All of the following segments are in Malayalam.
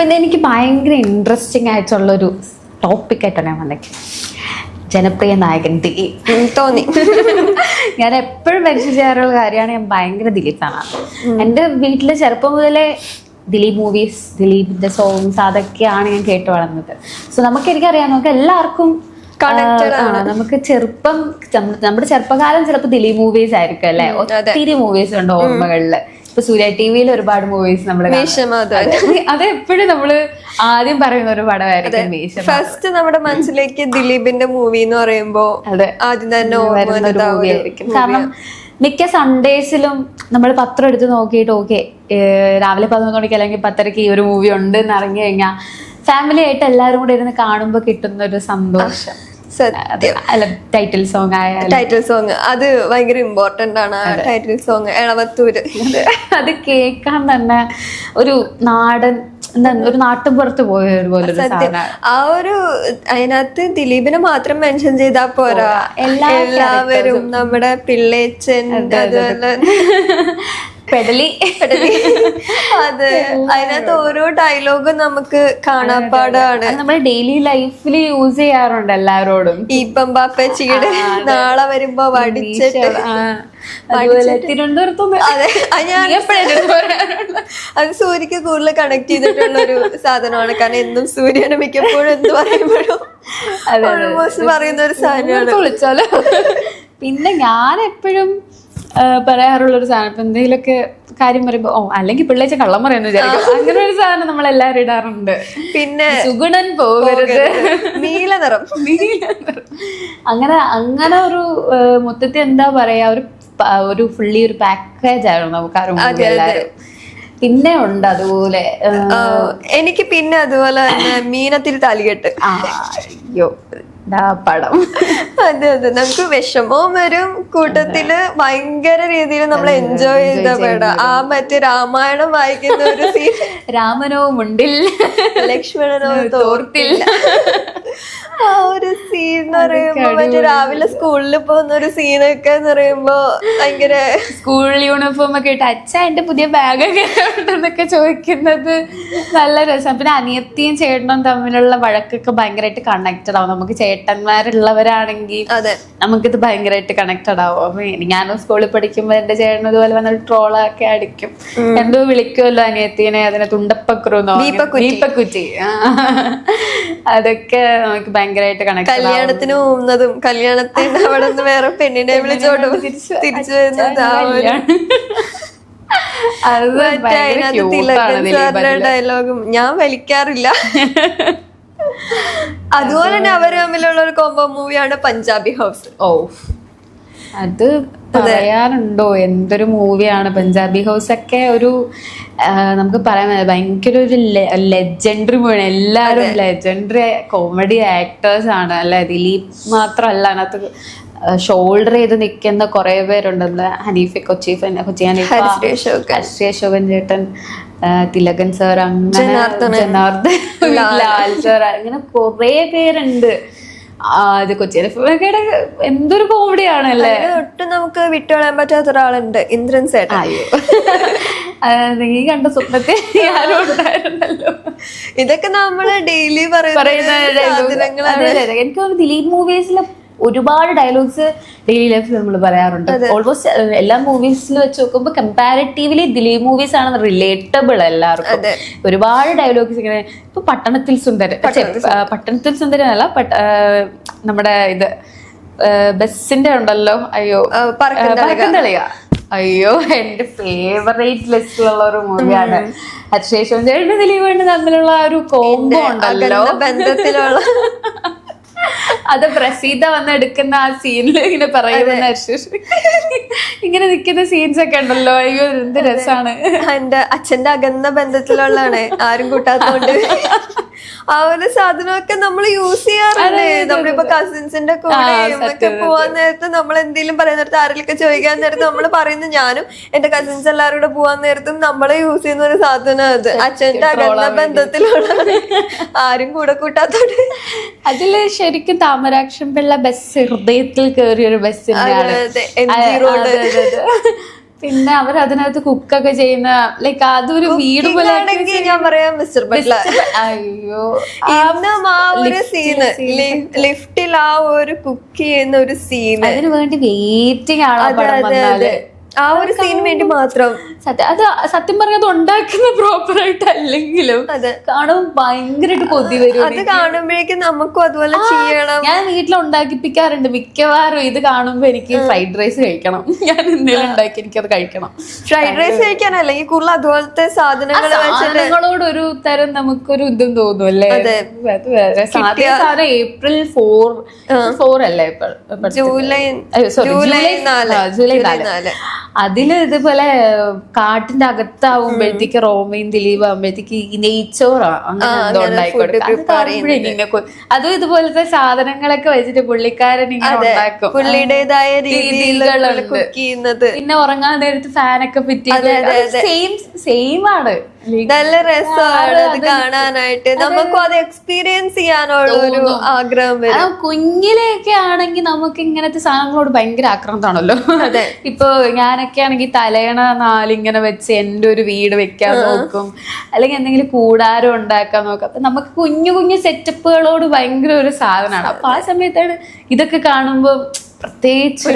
അപ്പൊ ഇത് എനിക്ക് ഭയങ്കര ഇൻട്രസ്റ്റിംഗ് ആയിട്ടുള്ള ഒരു ടോപ്പിക് ആയിട്ടാണ് ഞാൻ വന്നേക്കുന്നത് ജനപ്രിയ നായകൻ ദിലീപ് തോന്നി. ഞാൻ എപ്പോഴും മെൻഷൻ ചെയ്യാറുള്ള കാര്യമാണ് ഞാൻ ഭയങ്കര ദിലീപ് ഫാനാണ് എന്റെ വീട്ടിൽ ചെറുപ്പം മുതലേ ദിലീപ് മൂവീസ് ദിലീപിന്റെ സോങ്സ് അതൊക്കെയാണ് ഞാൻ കേട്ട് വളർന്നത്. സോ നമുക്ക് എനിക്കറിയാം നമുക്ക് എല്ലാവർക്കും നമുക്ക് ചെറുപ്പം നമ്മുടെ ചെറുപ്പകാലം ചിലപ്പോൾ ദിലീപ് മൂവീസ് ആയിരിക്കും അല്ലെ? ഒത്തിരി മൂവീസ് ഉണ്ട് ഓർമ്മകളിൽ. ഇപ്പൊ സൂര്യ ടി വിയിൽ ഒരുപാട് മൂവീസ് നമ്മൾ മീശം അത്. എപ്പോഴും നമ്മൾ ആദ്യം പറയുന്ന ഒരു പടമായിരിക്കും മീശ ഫസ്റ്റ് നമ്മുടെ മനസ്സിലേക്ക് ദിലീപിന്റെ മൂവി എന്ന് പറയുമ്പോ അതെ. ആദ്യം തന്നെ കാരണം മിക്ക സൺഡേസിലും നമ്മൾ പത്രം എടുത്ത് നോക്കിയിട്ട് ഓക്കെ രാവിലെ പതിനൊന്ന് മണിക്ക് അല്ലെങ്കിൽ പത്തരക്ക് ഈ ഒരു മൂവി ഉണ്ട് എന്ന് ഇറങ്ങി കഴിഞ്ഞാൽ ഫാമിലി ആയിട്ട് എല്ലാവരും കൂടെ ഇരുന്ന് കാണുമ്പോൾ കിട്ടുന്ന ഒരു സന്തോഷം അല്ല ടൈറ്റിൽ സോങ് ആയാലും. ടൈറ്റിൽ സോങ് അത് ഭയങ്കര ഇമ്പോർട്ടന്റ് ആണ്. Title song എളവത്തൂര്. അത് കേൾക്കാൻ തന്നെ ഒരു നാടൻ എന്താ ഒരു നാട്ടും പുറത്ത് പോയ ഒരു പോലൊരു സാധനമാണ്. ആ ഒരു അതിനകത്ത് ദിലീപിനെ മാത്രം മെൻഷൻ ചെയ്താ പോരാ. എല്ലാവരും നമ്മുടെ പിള്ളേച്ചൻ അതുപോലെ പെടലി. പെടലി. അതെ അതിനകത്ത് ഓരോ ഡയലോഗും നമുക്ക് കാണാപ്പാടാണ് നമ്മൾ ഡെയിലി ലൈഫിൽ യൂസ് ചെയ്യാറുണ്ട് എല്ലാരോടും ഇപ്പം ബാപ്പച്ചിയുടെ നാളെ വരുമ്പോ വടിച്ചിട്ട്. അതെ ഞാൻ? അത് സൂര്യക്ക് കൂടുതൽ കണക്ട് ചെയ്തിട്ടുള്ള ഒരു സാധനമാണ്. കാരണം എന്നും സൂര്യനെ മിക്കപ്പോഴും എന്ത് പറയുമ്പോഴും ഓൾമോസ്റ്റ് പറയുന്ന ഒരു സാധനമാണ്. പിന്നെ ഞാൻ എപ്പോഴും പറയാറുള്ള ഒരു സാധനം. ഇപ്പം എന്തെങ്കിലുമൊക്കെ കാര്യം പറയുമ്പോ ഓ അല്ലെങ്കിൽ പിള്ളേച്ച കള്ളം പറയുന്നു വിചാരിക്കും. അങ്ങനെ ഒരു സാധനം നമ്മൾ എല്ലാവരും ഇടാറുണ്ട്. പിന്നെ സുഗുണൻ പോകരുത്. നീല നിറം നീല നിറം അങ്ങനെ അങ്ങനെ ഒരു മൊത്തത്തിൽ എന്താ പറയാ ഒരു ഒരു ഫുള്ളി ഒരു പാക്കേജ് ആയിരുന്നു നമുക്ക് എല്ലാവരും. പിന്നെ ഉണ്ട് അതുപോലെ എനിക്ക് പിന്നെ അതുപോലെ തന്നെ മീനത്തിരി താലികെട്ട്. അയ്യോ പടം. അതെ അതെ നമുക്ക് വിഷമവും വരും. കൂട്ടത്തിൽ ഭയങ്കര രീതിയിൽ നമ്മൾ എൻജോയ് ചെയ്ത പടം. ആ മറ്റേ രാമായണം വായിക്കുന്ന ഒരു സീൻ രാമനോ മുണ്ടിൽ. ലക്ഷ്മണനോ തോർത്തില്ല ആ ഒരു സീൻ എന്ന് പറയുമ്പോ മറ്റേ രാവിലെ സ്കൂളിൽ പോകുന്ന ഒരു സീനൊക്കെ എന്ന് പറയുമ്പോ ഭയങ്കര സ്കൂൾ യൂണിഫോം ഒക്കെ ഇട്ട് അച്ഛ എന്റെ പുതിയ ബാഗൊക്കെ ഉണ്ടെന്നൊക്കെ ചോദിക്കുന്നത്? നല്ല രസം. പിന്നെ അനിയത്തിയും ചേട്ടനും തമ്മിലുള്ള വഴക്കൊക്കെ ഭയങ്കരമായിട്ട് കണക്റ്റഡ് ആവും. നമുക്ക് ചേട്ടന്മാരുള്ളവരാണെങ്കിൽ നമുക്കിത് ഭയങ്കരമായിട്ട് കണക്റ്റഡ് ആവും. ഞാനും സ്കൂളിൽ പഠിക്കുമ്പോൾ എന്റെ ചേട്ടൻ ഇതുപോലെ വന്നിട്ട് ട്രോളൊക്കെ അടിക്കും. എന്തോ വിളിക്കുമല്ലോ അനിയത്തിനെ അതിനെ തുണ്ടപ്പക്രുന്നോ ദീപക്കുറ്റി. അതൊക്കെ നമുക്ക് ഭയങ്കരമായിട്ട് കണക്ട് കല്യാണത്തിന് പോകുന്നതും കല്യാണത്തിന് അവിടെ നിന്ന് വേറെ പെണ്ണിനെ വിളിച്ചോട്ടും തിരിച്ചു വരുന്നത് ഡയലോഗും ഞാൻ വലിക്കാറില്ല. അതുപോലെ തന്നെ അവർ തമ്മിലുള്ള ഒരു കോംബോ മൂവിയാണ് പഞ്ചാബി ഹൗസ് ഓ അത് പറയാനുണ്ടോ എന്തൊരു മൂവിയാണ് പഞ്ചാബി ഹൗസ് ഒക്കെ ഒരു നമുക്ക് പറയാൻ ഭയങ്കര ഒരു ലെജൻഡറി മൂവിയാണ് എല്ലാവരും ലെജൻഡറി കോമഡി ആക്ടേഴ്സ് ആണ് അല്ലെ? ദിലീപ് മാത്രമല്ല അതിനകത്ത് ഷോൾഡർ ചെയ്ത് നിൽക്കുന്ന കുറേ പേരുണ്ട്. ഹനീഫ് കൊച്ചി കൊച്ചി ഹനീഫ്. ഹരിശ്രീ അശോകൻ ചേട്ടൻ തിലകൻ സാർ അങ്ങനെ. ജനാർദ്ദൻ ലാൽ. സാർ അങ്ങനെ കുറെ പേരുണ്ട്. അത് ഇത് കൊച്ചി എന്തൊരു കോമഡിയാണ് അല്ലേ ഒട്ടും നമുക്ക് വിട്ടുകളയാൻ പറ്റാത്ത ഒരാളുണ്ട് ഇന്ദ്രൻ സേട്ടൻ. അയ്യോ. നീ കണ്ട സ്വപ്നത്തെ ഉണ്ടായിരുന്നല്ലോ. ഇതൊക്കെ നമ്മൾ ഡെയിലി പറയുന്ന. എനിക്ക് ദിലീപ് മൂവീസിൽ ഒരുപാട് ഡയലോഗ്സ് ഡെയിലി ലൈഫിൽ നമ്മൾ പറയാറുണ്ട്. ഓൾമോസ്റ്റ് എല്ലാ മൂവീസിൽ വെച്ച് നോക്കുമ്പോൾ കമ്പാരിറ്റീവ്ലി ദിലീപ് മൂവീസ് ആണ് റിലേറ്റബിൾ എല്ലാവർക്കും. ഒരുപാട് ഡയലോഗ്സ് ഇങ്ങനെ ഇപ്പൊ പട്ടണത്തിൽ സുന്ദരൻ പട്ടണത്തിൽ സുന്ദരൻ. അല്ല പട്ട- നമ്മുടെ ഇത് ബസ്സിന്റെ ഉണ്ടല്ലോ അയ്യോ പറക്കുന്നളിക അയ്യോ എന്റെ ഫേവറേറ്റ് ലിസ്റ്റിലുള്ള ഒരു മൂവിയാണ് അതിനുശേഷം ദിലീപ് തമ്മിലുള്ള ആ ഒരു കോംബോ ഉണ്ടല്ലോ. ബന്ധത്തിലുള്ള അത് പ്രസീത വന്ന് എടുക്കുന്ന ആ സീനിൽ ഇങ്ങനെ പറയുന്ന ഇങ്ങനെ നിൽക്കുന്ന സീൻസ് ഒക്കെ ഉണ്ടല്ലോ. അയ്യോ എന്ത് രസാണ്. എന്റെ അച്ഛന്റെ അകന്ന ബന്ധത്തിലുള്ളതാണ്. ആരും കൂട്ടാത്തോണ്ട്. ആ ഒരു സാധനമൊക്കെ നമ്മൾ യൂസ് ചെയ്യാറുണ്ട്. നമ്മളിപ്പോ കസിൻസിന്റെ കൂടെ ഒക്കെ പോവാൻ നേരത്ത് നമ്മൾ എന്തെങ്കിലും പറയാൻ നേരത്ത് ആരെങ്കിലും ചോദിക്കാൻ നേരത്ത് നമ്മൾ പറയുന്നത് ഞാനും എന്റെ കസിൻസ് എല്ലാവരും കൂടെ പോവാൻ നേരത്തും നമ്മളെ യൂസ് ചെയ്യുന്ന ഒരു സാധനം അത്. അച്ഛന്റെ അകന്ന ബന്ധത്തിലുള്ള ആരും കൂടെ കൂട്ടാത്തോണ്ട്. അതിൽ ശരിക്കും താമരാക്ഷം പിള്ള ബസ് ഹൃദയത്തിൽ കയറിയ ഒരു ബസ് പിന്നെ അവർ അതിനകത്ത് കുക്കൊക്കെ ചെയ്യുന്ന ലൈക്ക് അതൊരു വീട് പോലെ ഞാൻ പറയാം മിസ്റ്റർ അയ്യോ. ഇന്നും ആ ഒരു സീന് ലിഫ്റ്റിൽ ആ ഒരു കുക്ക് ചെയ്യുന്ന ഒരു സീൻ അതിനു വേണ്ടി വെയിറ്റിംഗ് ആണ് ആ ഒരു സീൻ വേണ്ടി മാത്രം. സത്യം അത് സത്യം പറഞ്ഞത് ഉണ്ടാക്കുന്ന പ്രോപ്പർ ആയിട്ട് അല്ലെങ്കിലും അത്. കാണുമ്പോൾ ഭയങ്കരമായിട്ട് കൊതി വരും അത് കാണുമ്പോഴേക്കും നമുക്കും അതുപോലെ ചെയ്യണം. ഞാൻ വീട്ടിൽ ഉണ്ടാക്കിപ്പിക്കാറുണ്ട്. മിക്കവാറും ഇത് കാണുമ്പോ എനിക്ക് ഫ്രൈഡ് റൈസ് കഴിക്കണം. ഞാൻ എന്തെങ്കിലും ഉണ്ടാക്കി എനിക്കത് കഴിക്കണം. ഫ്രൈഡ് റൈസ് കഴിക്കാൻ അല്ലെങ്കിൽ കൂടുതൽ അതുപോലത്തെ സാധനങ്ങൾ സാധനങ്ങളോട് ഒരു തരം നമുക്കൊരു ഇതും തോന്നും അല്ലേ? സാധനം ഏപ്രിൽ ഫോർ ഫോർ അല്ലേ? ജൂലൈ ജൂലൈ നാല്. ജൂലൈ ജൂലൈ നാല്. അതിൽ ഇതുപോലെ കാട്ടിന്റെ അകത്താവുമ്പോഴത്തേക്ക് റോമയും ദിലീപ് ആവുമ്പോഴത്തേക്ക് ഈ നെയ്ച്ചോറോ അങ്ങനെ എന്തോ അത് ഇതുപോലത്തെ സാധനങ്ങളൊക്കെ വെച്ചിട്ട് പുള്ളിക്കാരൻ ഉണ്ടാക്കും. പുള്ളിയുടേതായ രീതിയിലുള്ള. കുക്ക് ചെയ്യുന്നത്. പിന്നെ ഉറങ്ങാൻ നേരത്ത് ഫാനൊക്കെ ഫിറ്റ് സെയിം സെയിം ആണ്. നല്ല രസമാണ് അത് കാണാനായിട്ട്. നമുക്കും അത് എക്സ്പീരിയൻസ് ചെയ്യാനുള്ള ഒരു ആഗ്രഹം വരും. കുഞ്ഞിലെയൊക്കെ ആണെങ്കിൽ നമുക്ക് ഇങ്ങനത്തെ സാധനങ്ങളോട് ഭയങ്കര ആക്രാന്താണല്ലോ. ഇപ്പൊ ഞാനൊക്കെ ആണെങ്കിൽ തലയണ നാലിങ്ങനെ വെച്ച് എന്റെ ഒരു വീട് വെക്കാൻ നോക്കും. അല്ലെങ്കിൽ എന്തെങ്കിലും കൂടാരം ഉണ്ടാക്കാൻ നോക്കും. അപ്പൊ നമുക്ക് കുഞ്ഞു കുഞ്ഞു സെറ്റപ്പുകളോട് ഭയങ്കര ഒരു സാധനമാണ്. അപ്പൊ ആ സമയത്താണ് ഇതൊക്കെ കാണുമ്പോൾ പ്രത്യേകിച്ച്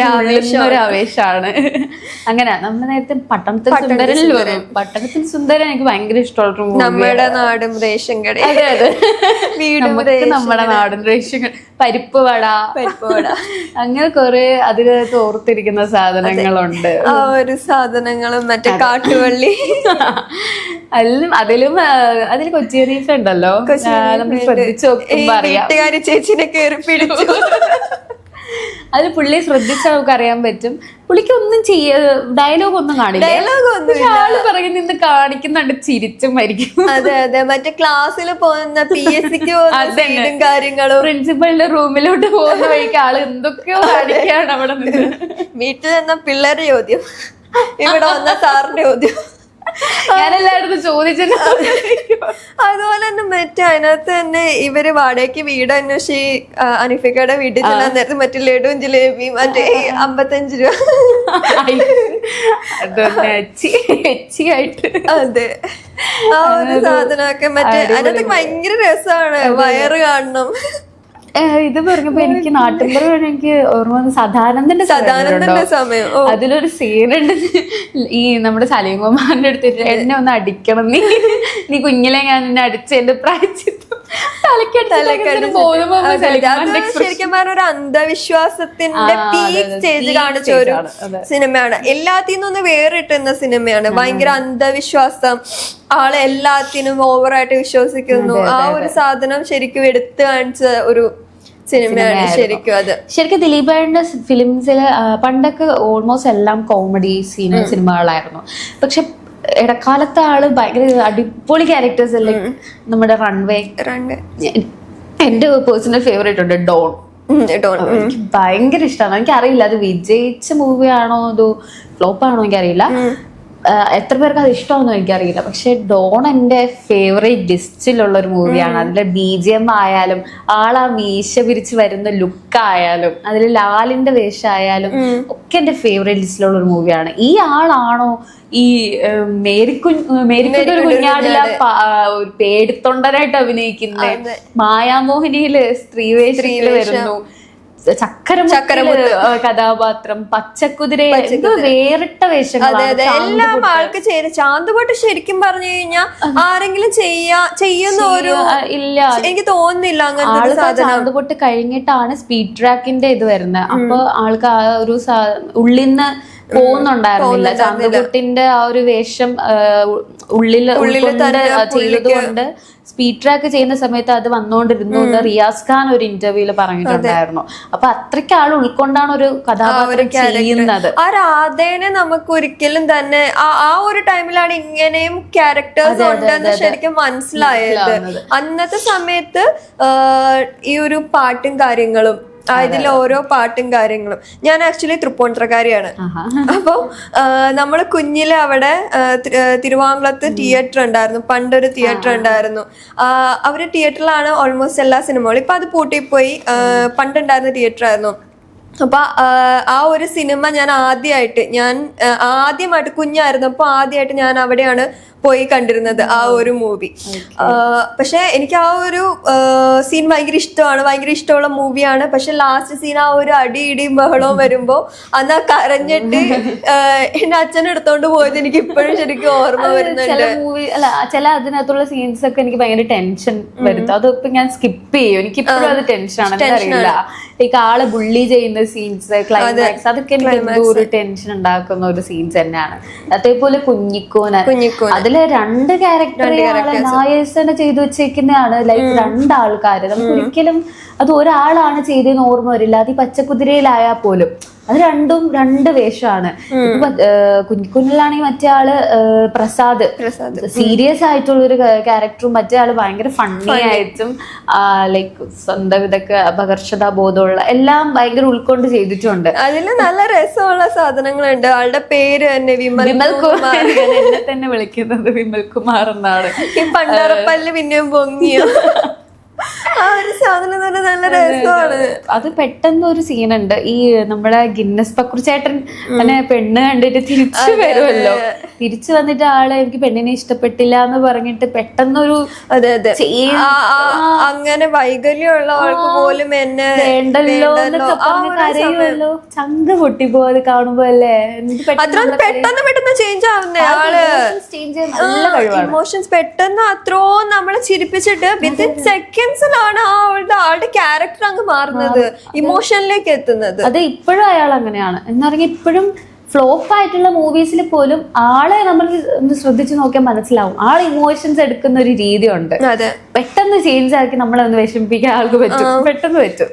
ഒരു ആവേശമാണ്. അങ്ങനെ നമ്മൾ നേരത്തെ പട്ടണത്തിൽ സുന്ദരനിൽ വരും പട്ടണത്തിൽ സുന്ദരൻ എനിക്ക് ഭയങ്കര ഇഷ്ടമുള്ള നമ്മുടെ നാടും റേഷൻ കട. അതെ അതെ. നമുക്ക് നമ്മുടെ നാടൻ റേഷൻ പരിപ്പ് വട. പരിപ്പ് വട. അങ്ങനെ കുറെ അതിനകത്ത് ഓർത്തിരിക്കുന്ന സാധനങ്ങളുണ്ട്. ആ ഒരു സാധനങ്ങളും മറ്റേ കാട്ടുവള്ളി. അതിലും അതിലും അതിൽ കൊച്ചി റീഫ് ഉണ്ടല്ലോ. നമ്മൾ ശ്രദ്ധിച്ചു വീട്ടുകാരി ചേച്ചിനെ കയറി പിടിച്ചു. അത് പുള്ളി ശ്രദ്ധിച്ചാൽ നമുക്ക് അറിയാൻ പറ്റും. പുള്ളിക്ക് ഒന്നും ചെയ്യ ഡയലോഗ് ഒന്നും കാണില്ല ഡയലോഗ് ഒന്നും ആൾ പിറകിൽ നിന്ന് കാണിക്കുന്നുണ്ട് ചിരിച്ചും മരിക്കും അതെ അതെ. മറ്റേ ക്ലാസ്സിൽ പോകുന്ന പി എസ് സിക്ക്. കാര്യങ്ങളും. പ്രിൻസിപ്പളിന്റെ റൂമിലോട്ട് പോകുന്ന വഴിക്ക് ആൾ എന്തൊക്കെയോ കാണിക്കാണ് അവിടെ നിന്ന്. വീട്ടിൽ നിന്ന പിള്ളേരുടെ ചോദ്യം. ഇവിടെ വന്ന സാറിന്റെ ചോദ്യം. ഞാൻ ചോദിച്ചു അതുപോലെ തന്നെ മറ്റേ അതിനകത്ത് തന്നെ ഇവർ വാടകയ്ക്ക് വീട് അന്വേഷിച്ച് ആ, അനിഫിക്കയുടെ വീട്ടിൽ ചെല്ലാൻ നേരത്തെ മറ്റേ ലഡുവും ജിലേബി മറ്റേ അമ്പത്തഞ്ച് രൂപ. അതെ. ആ ഒരു സാധനമൊക്കെ മറ്റേ അതിനകത്ത് ഭയങ്കര രസമാണ്. വയറ് കാണണം. ഇത് പറഞ്ഞപ്പോ എനിക്ക് നാട്ടുമ്പറ എനിക്ക് ഓർമ്മ വന്നത് സദാനന്ദന്റെ സദാനന്ദന്റെ സമയം. അതിലൊരു സീനുണ്ട്. ഈ നമ്മുടെ സലീം കുമാറിന്റെ അടുത്തിട്ട് എന്നെ ഒന്ന് അടിക്കണം. നീ നീ കുഞ്ഞിലെ ഞാൻ എന്നെ അടിച്ച് എന്റെ പ്രായച്ചിത്തം ശരിക്കും പറഞ്ഞ ഒരു അന്ധവിശ്വാസത്തിന്റെ പീക്ക് സ്റ്റേജ് കാണിച്ച ഒരു സിനിമയാണ്. എല്ലാത്തിൽ നിന്നും വേറിട്ടുന്ന സിനിമയാണ്. ഭയങ്കര അന്ധവിശ്വാസം. ആളെ എല്ലാത്തിനും ഓവറായിട്ട് വിശ്വസിക്കുന്നു. ആ ഒരു സാധനം ശരിക്കും എടുത്തു കാണിച്ച ഒരു സിനിമയാണ് ശരിക്കും അത്. ശരിക്കും ഫിലിംസിൽ പണ്ടൊക്കെ ഓൾമോസ്റ്റ് എല്ലാം കോമഡി സീന സിനിമകളായിരുന്നു. പക്ഷെ ഇടക്കാലത്തെ ആൾ ഭയങ്കര അടിപൊളി ക്യാരക്ടേഴ്സ് അല്ലേ? നമ്മുടെ റൺവേ റൺവേ എന്റെ പേഴ്സണൽ ഫേവറേറ്റ് ഉണ്ട് ഡോൺ. എനിക്ക് ഭയങ്കര ഇഷ്ടമാണ് എനിക്കറിയില്ല അത് വിജയിച്ച മൂവിയാണോ അതോ ഫ്ലോപ്പ് ആണോ എനിക്കറിയില്ല. എത്ര പേർക്ക് അത് ഇഷ്ടമാണെന്ന് എനിക്കറിയില്ല. പക്ഷെ ഡോൺ എന്റെ ഫേവറേറ്റ് ലിസ്റ്റിലുള്ള ഒരു മൂവിയാണ് അതിലെ ബി ജി എം ആയാലും ആൾ ആ മീശ പിരിച്ച് വരുന്ന ലുക്ക് ആയാലും അതിൽ ലാലിന്റെ വേഷമായാലും ഒക്കെ എന്റെ ഫേവറേറ്റ് ലിസ്റ്റിലുള്ള ഒരു മൂവിയാണ് ഈ ആളാണോ ഈ മേരിക്കു മേരിക്കുഞ്ഞ് ഒരു കുഞ്ഞാടില പേടിത്തൊണ്ടനായിട്ട് അഭിനയിക്കുന്നത് മായാമോഹിനിയിൽ സ്ത്രീവേഷത്തിൽ വരുന്നു. ചക്കരമുക്കൽ കഥാപാത്രം പച്ചക്കുതിര. വേറിട്ട വേഷങ്ങളാണ് അതെ എല്ലാം ആൾക്ക് ചെയ്ത് ചാന്തുപൊട്ട് ശരിക്കും പറഞ്ഞു കഴിഞ്ഞാൽ ആരെങ്കിലും ചെയ്യാ ചെയ്യുന്ന ഒരു ഇല്ല. എനിക്ക് തോന്നുന്നില്ല അങ്ങനത്തെ ഒരു ആൾക്ക് കഴിഞ്ഞിട്ടാണ് സ്പീഡ് ട്രാക്കിന്റെ ഇത് വരുന്നത്. അപ്പൊ ആൾക്ക് ആ ഒരു ഉള്ളിന്ന് പോകുന്നുണ്ടായിരുന്നില്ല. ചന്ദ്രകുട്ടിന്റെ ആ ഒരു വേഷം ഉള്ളിൽ ചെയ്തതുകൊണ്ട് ചെയ്തത് സ്പീഡ് ട്രാക്ക് ചെയ്യുന്ന സമയത്ത് അത് വന്നുകൊണ്ടിരുന്നു എന്ന് റിയാസ് ഖാൻ ഒരു ഇന്റർവ്യൂൽ പറഞ്ഞിട്ടുണ്ടായിരുന്നു. അപ്പൊ അത്രയ്ക്ക് ആൾ ഉൾക്കൊണ്ടാണ് ഒരു കഥാപാത്രം ചെയ്യുന്നത്. ആ രാധേനെ നമുക്ക് ഒരിക്കലും തന്നെ ആ ഒരു ടൈമിലാണ് ഇങ്ങനെയും ക്യാരക്ടേഴ്സ് ഉണ്ടെന്ന് ശരിക്കും മനസ്സിലായത്. അന്നത്തെ സമയത്ത് ഈ ഒരു പാട്ടും കാര്യങ്ങളും ആ, ഇതിലെ ഓരോ പാട്ടും കാര്യങ്ങളും. ഞാൻ ആക്ച്വലി തൃപ്പൂണിത്തറക്കാരിയാണ്. ആഹാ. അപ്പോൾ നമ്മൾ കുഞ്ഞിലെ അവിടെ തിരുവാങ്കുളത്ത് തിയേറ്റർ ഉണ്ടായിരുന്നു. പണ്ടൊരു തിയേറ്റർ ഉണ്ടായിരുന്നു. അവർ തിയേറ്ററിലാണ് ഓൾമോസ്റ്റ് എല്ലാ സിനിമകളും. ഇപ്പൊ അത് പൂട്ടിപ്പോയി. പണ്ടുണ്ടായിരുന്ന തിയേറ്റർ ആയിരുന്നു അപ്പൊ ആ, ആ ഒരു സിനിമ ഞാൻ ആദ്യമായിട്ട് ഞാൻ ആദ്യമായിട്ട് കുഞ്ഞായിരുന്നു അപ്പോൾ ആദ്യമായിട്ട് ഞാൻ അവിടെയാണ് പോയി കണ്ടിരുന്നത് ആ ഒരു മൂവി പക്ഷെ എനിക്ക് ആ ഒരു സീൻ ഭയങ്കര ഇഷ്ടമാണ്. ഭയങ്കര ഇഷ്ടമുള്ള മൂവിയാണ് പക്ഷെ ലാസ്റ്റ് സീൻ ആ ഒരു അടി ഇടിയും ബഹളവും വരുമ്പോ അന്ന് ആ കരഞ്ഞിട്ട് എന്റെ അച്ഛൻ എടുത്തോണ്ട് പോയത് എനിക്ക് ഇപ്പോഴും ശരിക്കും ഓർമ്മ വരുന്നുണ്ട്. ചില മൂവി അല്ല ചില അതിനകത്തുള്ള സീൻസ് ഒക്കെ എനിക്ക് ഭയങ്കര ടെൻഷൻ വരുത്തും. അതിപ്പോ ഞാൻ സ്കിപ്പ് ചെയ്യും. എനിക്ക് ഇപ്പോഴും അത് ടെൻഷൻ ആണ്. അറിയില്ല. ലൈക്ക് ആളെ ബുള്ളി ചെയ്യുന്ന സീൻസ് ക്ലൈമാക്സ് അതൊക്കെ എനിക്ക് ഒരു ടെൻഷൻ ഉണ്ടാക്കുന്ന ഒരു സീൻസ് തന്നെയാണ്. അതേപോലെ കുഞ്ഞിക്കോന കുഞ്ഞിക്കോൻ അതിൽ രണ്ട് ക്യാരക്ടർ നായേഴ്സ് ചെയ്തു വെച്ചേക്കുന്നതാണ്. ലൈക്ക് രണ്ടാൾക്കാര്. നമുക്ക് ഒരിക്കലും അത് ഒരാളാണ് ചെയ്തതെന്ന് ഓർമ്മ വരില്ല. അത് ഈ പച്ചക്കുതിരയിലായാൽ പോലും. അത് രണ്ടും രണ്ട് വേഷമാണ്. കുഞ്ഞിക്കുഞ്ഞിലാണെങ്കിൽ മറ്റേ ആൾ പ്രസാദ്. പ്രസാദ്. സീരിയസ് ആയിട്ടുള്ള ഒരു ക്യാരക്ടറും മറ്റേ ആൾ ഭയങ്കര ഫണ്ണി ആയിട്ടും ലൈക്ക് സ്വന്തം ഇതൊക്കെ അപകർഷതാ ബോധമുള്ള എല്ലാം ഭയങ്കര ഉൾക്കൊണ്ട് ചെയ്തിട്ടുണ്ട്. അതിൽ നല്ല രസമുള്ള സാധനങ്ങളുണ്ട്. ആളുടെ പേര് തന്നെ വിമൽ വിമൽ കുമാർ. എന്നെ തന്നെ വിളിക്കുന്നത് വിമൽ കുമാർ എന്നാണ്. ഈ പണ്ടാറപ്പല്ല് പിന്നെയും പൊങ്ങിയോ? ആ ഒരു സാധനം തന്നെ നല്ല രസമാണ്. അത് പെട്ടെന്ന് ഒരു സീനുണ്ട്. ഈ നമ്മുടെ ഗിന്നസ് പക്രു അങ്ങനെ തന്നെ പെണ്ണ് കണ്ടിട്ട് തിരിച്ചു വരുമല്ലോ. തിരിച്ചു വന്നിട്ട് ആൾ എനിക്ക് പെണ്ണിനെ ഇഷ്ടപ്പെട്ടില്ല എന്ന് പറഞ്ഞിട്ട് പെട്ടെന്നൊരു അതെ അതെ. അങ്ങനെ വൈകല്യമുള്ള ആൾക്ക് പോലും എന്നെ വേണ്ടല്ലോ കരയുമല്ലോ. ചങ്ക് പൊട്ടിപ്പോ അത് കാണുമ്പോ അല്ലേ പെട്ടെന്ന് പെട്ടെന്ന് ചേഞ്ച് ആവുന്നേ ആൾ. ഇമോഷൻസ് പെട്ടെന്ന് അത്രോ നമ്മളെ ചിരിപ്പിച്ചിട്ട് വിത്തിൻ സെക്കൻഡ്സിലാണ് ആ ആളുടെ ആളുടെ ക്യാരക്ടർ അങ്ങ് മാറുന്നത് ഇമോഷനിലേക്ക് എത്തുന്നത്. അത് ഇപ്പോഴും അയാൾ അങ്ങനെയാണ്. എന്ന് പറഞ്ഞാൽ ഇപ്പോഴും ഫ്ലോപ്പ് ആയിട്ടുള്ള മൂവീസിൽ പോലും ആളെ നമ്മൾ ഒന്ന് ശ്രദ്ധിച്ചു നോക്കിയാൽ മനസ്സിലാവും. ആൾ ഇമോഷൻസ് എടുക്കുന്ന ഒരു രീതിയുണ്ട്. പെട്ടെന്ന് ചേഞ്ച് ആക്കി നമ്മളെ ഒന്ന് വിഷമിപ്പിക്കാൻ ആൾക്ക് പറ്റും. പെട്ടെന്ന് പറ്റും.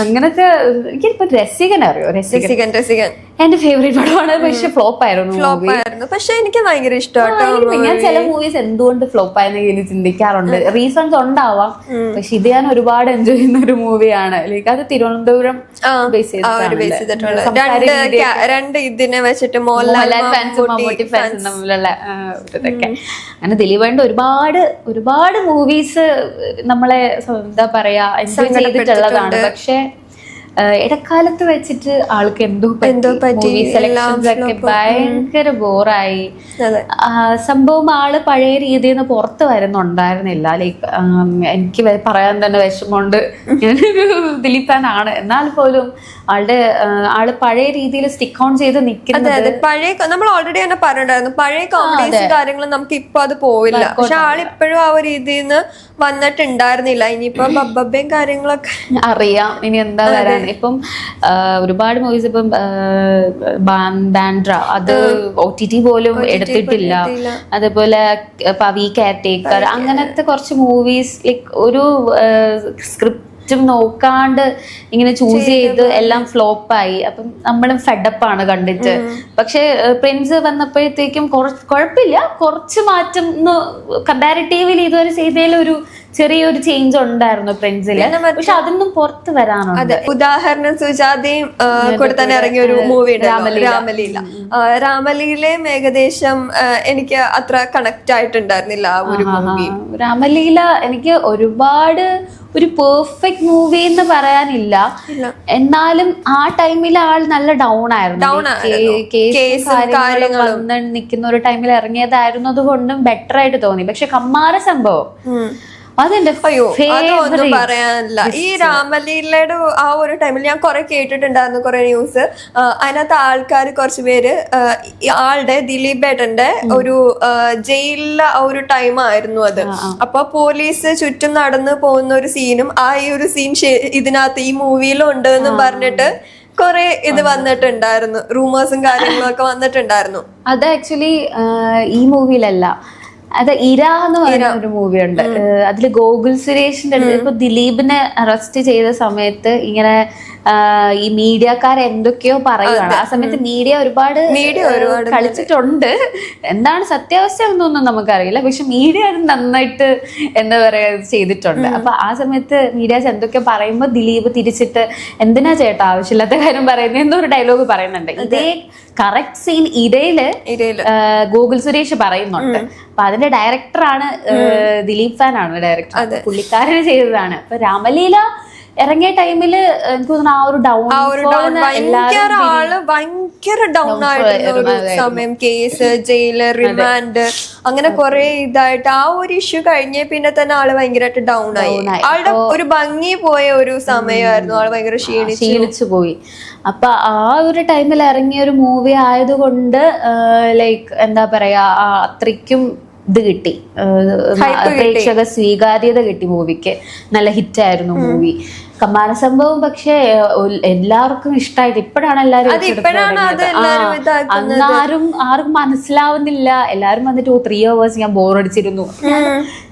അങ്ങനത്തെ എനിക്കിപ്പോ രസികൻ അറിയോ? രസികൻ രസികൻ. എന്റെ ഫേവറേറ്റ് പടമാണ്. പക്ഷെ ഫ്ലോപ്പ് ആയിരുന്നു ഫ്ലോപ്പ് ആയിരുന്നു. പക്ഷെ എനിക്ക് ഭയങ്കര ഇഷ്ടമാണ്. ഞാൻ ചില മൂവീസ് എന്തുകൊണ്ട് ഫ്ലോപ്പ് ആയെന്ന് എനിക്ക് ചിന്തിക്കാറുണ്ട്. റീസൺസ് ഉണ്ടാവാം. പക്ഷെ ഇത് ഞാൻ ഒരുപാട് എൻജോയ് ചെയ്യുന്ന ഒരു മൂവിയാണ് ലൈക്ക് അത് തിരുവനന്തപുരം ബേസ് ചെയ്തിട്ടുള്ള രണ്ട് ഇതിനെ വെച്ചിട്ട് മോഹൻലാൽ ഫാൻസും മമ്മൂട്ടി ഫാൻസും തമ്മിലുള്ള ആ, ഒരു ഇതൊക്കെ അങ്ങനെ ദിലീപേണ്ട ഒരുപാട് ഒരുപാട് മൂവീസ് നമ്മളെ എന്താ പറയാ എൻജോയ് ചെയ്തിട്ടുള്ളതാണ്. പക്ഷെ ഇടക്കാലത്ത് വെച്ചിട്ട് ആൾക്ക് എന്തോ എന്തോ പറ്റി, മൂവി സെലക്ഷൻസ് ഒക്കെ ഭയങ്കര ബോറായി. സംഭവം ആൾ പഴയ രീതിയിൽ നിന്ന് പുറത്ത് വരുന്നുണ്ടായിരുന്നില്ല. ലൈക്ക് എനിക്ക് പറയാൻ തന്നെ വിഷമമുണ്ട്. ഞാനൊരു ദിലീപ് ഫാൻ ആണ് എന്നാൽ പോലും ആളുടെ ആൾ പഴയ രീതിയിൽ സ്റ്റിക്ക് ഓൺ ചെയ്ത് നിൽക്കുന്നത് അതെ പഴയ നമ്മൾ ഓൾറെഡി തന്നെ പറഞ്ഞിട്ടുണ്ടായിരുന്നു. പഴയ കോമഡീസും കാര്യങ്ങളും നമുക്ക് ഇപ്പൊ അത് പോവില്ല. പക്ഷെ ആളിപ്പോഴും ആ ഒരു രീതിയിൽ നിന്ന് വന്നിട്ടുണ്ടായിരുന്നില്ല. ഇനിയിപ്പോ ബബ്ബയും കാര്യങ്ങളൊക്കെ അറിയാം. ഇനി എന്താ വരാൻ. ഇപ്പം ഒരുപാട് മൂവീസ് ഇപ്പം ബാൻഡ്ര. അത് ഒ ടി ടി പോലും എടുത്തിട്ടില്ല. അതുപോലെ അതേപോലെ പവി കെയർ ടേക്കർ അങ്ങനത്തെ കുറച്ച് മൂവീസ് ലൈക്ക് ഒരു സ്ക്രിപ്റ്റും നോക്കാണ്ട് ഇങ്ങനെ ചൂസ് ചെയ്ത് എല്ലാം ഫ്ലോപ്പായി അപ്പം നമ്മളും ഫെഡപ്പാണ് കണ്ടിട്ട്. പക്ഷെ പ്രിൻസ് വന്നപ്പോഴത്തേക്കും കുറച്ച് കുഴപ്പമില്ല. കുറച്ച് മാറ്റം കമ്പാരിറ്റീവ്ലി ഇതുവരെ ചെയ്തതിൽ ഒരു ചെറിയൊരു ചേഞ്ച് ഉണ്ടായിരുന്നു ഫ്രണ്ട്സിൽ പക്ഷെ അതൊന്നും പുറത്ത് വരാനുണ്ട് അതെ ഉദാഹരണം സുജാതയും കൂടെ തന്നെ ഇറങ്ങിയ ഒരു മൂവി രാമലീല. രാമലീലയും ഏകദേശം എനിക്ക് അത്ര കണക്ട് ആയിട്ടുണ്ടായിരുന്നില്ല ആ ഒരു മൂവി രാമലീല എനിക്ക് ഒരുപാട് ഒരു പെർഫെക്റ്റ് മൂവി എന്ന് പറയാനില്ല. എന്നാലും ആ ടൈമിൽ ആൾ നല്ല ഡൗൺ ആയിരുന്നു. കേസും കാര്യങ്ങളും നിൽക്കുന്ന ഒരു ടൈമിൽ ഇറങ്ങിയതായിരുന്നത് കൊണ്ടും ബെറ്റർ ആയിട്ട് തോന്നി. പക്ഷെ കമ്മാര സംഭവം. അതെന്റെ അയ്യോ അതൊന്നും. പറയാനില്ല. ഈ രാമലീലയുടെ ആ ഒരു ടൈമിൽ ഞാൻ കുറെ കേട്ടിട്ടുണ്ടായിരുന്നു കുറെ ന്യൂസ് അതിനകത്ത് ആൾക്കാർ കുറച്ച് പേര് ആളുടെ ദിലീപ് ഏട്ടന്റെ ഒരു ജയിലിലെ ആ ഒരു ടൈം ആയിരുന്നു അത്. അപ്പൊ പോലീസ് ചുറ്റും നടന്നു പോകുന്ന ഒരു സീനും ആ ഈ ഒരു സീൻ ഇതിനകത്ത് ഈ മൂവിയിലും ഉണ്ട് എന്ന് പറഞ്ഞിട്ട് കുറെ ഇത് വന്നിട്ടുണ്ടായിരുന്നു. റൂമേഴ്സും കാര്യങ്ങളും ഒക്കെ വന്നിട്ടുണ്ടായിരുന്നു. അത് ആക്ച്വലി ഈ മൂവിയിലല്ല അത് ഇര എന്ന് പറയുന്ന ഒരു മൂവി ഉണ്ട് അതിൽ ഗോകുൽ സുരേഷിന്റെ അടുത്ത് ഇപ്പൊ ദിലീപിനെ അറസ്റ്റ് ചെയ്ത സമയത്ത് ഇങ്ങനെ ഈ മീഡിയക്കാർ എന്തൊക്കെയോ പറയുകയാണ് ആ സമയത്ത് മീഡിയ ഒരുപാട് മീഡിയ ഒരുപാട് കളിച്ചിട്ടുണ്ട്. എന്താണ് സത്യാവസ്ഥ എന്നൊന്നും നമുക്കറിയില്ല. പക്ഷെ മീഡിയ അത് നന്നായിട്ട് എന്താ പറയാ ചെയ്തിട്ടുണ്ട്. അപ്പൊ ആ സമയത്ത് മീഡിയാസ് എന്തൊക്കെയോ പറയുമ്പോൾ ദിലീപ് തിരിച്ചിട്ട് എന്തിനാ ചേട്ടാ ആവശ്യമില്ലാത്ത കാര്യം പറയുന്നത് എന്നൊരു ഡയലോഗ് പറയുന്നുണ്ട്. ഇതേ കറക്റ്റ് സീൻ ഇരയിൽ ഗൂഗിൾ സുരേഷ് പറയുന്നുണ്ട്. അപ്പൊ അതിന്റെ ഡയറക്ടറാണ് ദിലീപ് ഫാൻ ആണ് ഡയറക്ടർ പുള്ളിക്കാരന് ചെയ്തതാണ്. അപ്പൊ രാമലീല ഇറങ്ങിയ ടൈമിൽ എനിക്ക് തോന്നുന്നു ആ ഒരു ഡൗൺ ഭയങ്കര ആൾ ഭയങ്കര ഡൗൺ ആയിട്ടുള്ള സമയം. കേസ് ജയിൽ റിമാൻഡ് അങ്ങനെ കുറെ ഇതായിട്ട് ആ ഒരു ഇഷ്യൂ കഴിഞ്ഞ പിന്നെ തന്നെ ആൾ ഭയങ്കരമായിട്ട് ഡൗൺ ആയി. ആളുടെ ഒരു ഭംഗി പോയ ഒരു സമയമായിരുന്നു. ആൾ ഭയങ്കര ക്ഷീണിച്ചു പോയി. അപ്പൊ ആ ഒരു ടൈമിൽ ഇറങ്ങിയ ഒരു മൂവി ആയതുകൊണ്ട് ലൈക്ക് എന്താ പറയാ അത്രയ്ക്കും ഇത് കിട്ടി. പ്രേക്ഷക സ്വീകാര്യത കിട്ടി മൂവിക്ക്. നല്ല ഹിറ്റ് ആയിരുന്നു മൂവി കമാന സംഭവം പക്ഷെ എല്ലാവർക്കും ഇഷ്ടമായിട്ട് ഇപ്പോഴാണ് എല്ലാവരും അത് ആരും ആർക്കും മനസ്സിലാവുന്നില്ല. എല്ലാരും വന്നിട്ട് ത്രീ അവേഴ്സ് ഞാൻ ബോറടിച്ചിരുന്നു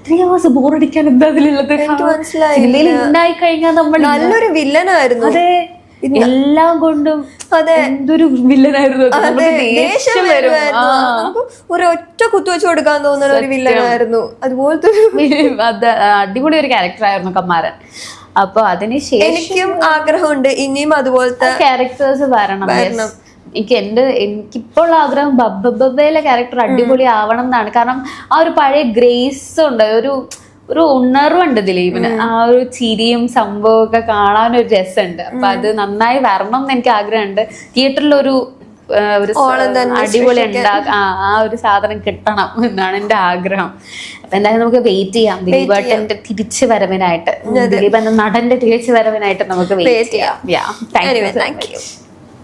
ത്രീ അവേഴ്സ് ബോറടിക്കാൻ എന്താ അതിലുള്ളത്? മനസ്സിലായി സിനിമയിൽ ഉണ്ടായി കഴിഞ്ഞാൽ നമ്മൾ നല്ലൊരു വില്ലനായിരുന്നു. അതെ. എല്ലാം കൊണ്ടും അതെ. എന്തൊരു വില്ലനായിരുന്നു. ഒരു ഒറ്റ കുത്തുവെച്ച് കൊടുക്കാൻ തോന്നുന്ന ഒരു വില്ലനായിരുന്നു. അതുപോലത്തെ അത് അടിപൊളി ഒരു ക്യാരക്ടർ ആയിരുന്നു കമ്മാരൻ. അപ്പൊ അതിനുശേഷം എനിക്കും ആഗ്രഹമുണ്ട്. ഇനിയും അതുപോലത്തെ ക്യാരക്ടേഴ്സ് വരണം. എനിക്ക് എന്റെ എനിക്കിപ്പോൾ ആഗ്രഹം ബബ്ബബയിലെ ക്യാരക്ടർ അടിപൊളി ആവണം എന്നാണ്. കാരണം ആ ഒരു പഴയ ഗ്രേസ് ഉണ്ട്. ഒരു ഒരു ഉണർവുണ്ട് ദിലീപിന്. ആ ഒരു ചിരിയും സംഭവം ഒക്കെ കാണാൻ ഒരു രസമുണ്ട്. അപ്പൊ അത് നന്നായി വരണം എന്ന് എനിക്ക് ആഗ്രഹമുണ്ട്. തിയേറ്ററിൽ ഒരു അടിപൊളി ഉണ്ടാ ആ ഒരു സാധനം കിട്ടണം എന്നാണ് എന്റെ ആഗ്രഹം. അപ്പൊ എന്തായാലും നമുക്ക് വെയിറ്റ് ചെയ്യാം. ദിലീപേട്ടന്റെ തിരിച്ചു വരവിനായിട്ട്. ദിലീപ് എന്ന നടന്റെ തിരിച്ചു വരവിനായിട്ട് നമുക്ക് വെയിറ്റ് ചെയ്യാം. Thank you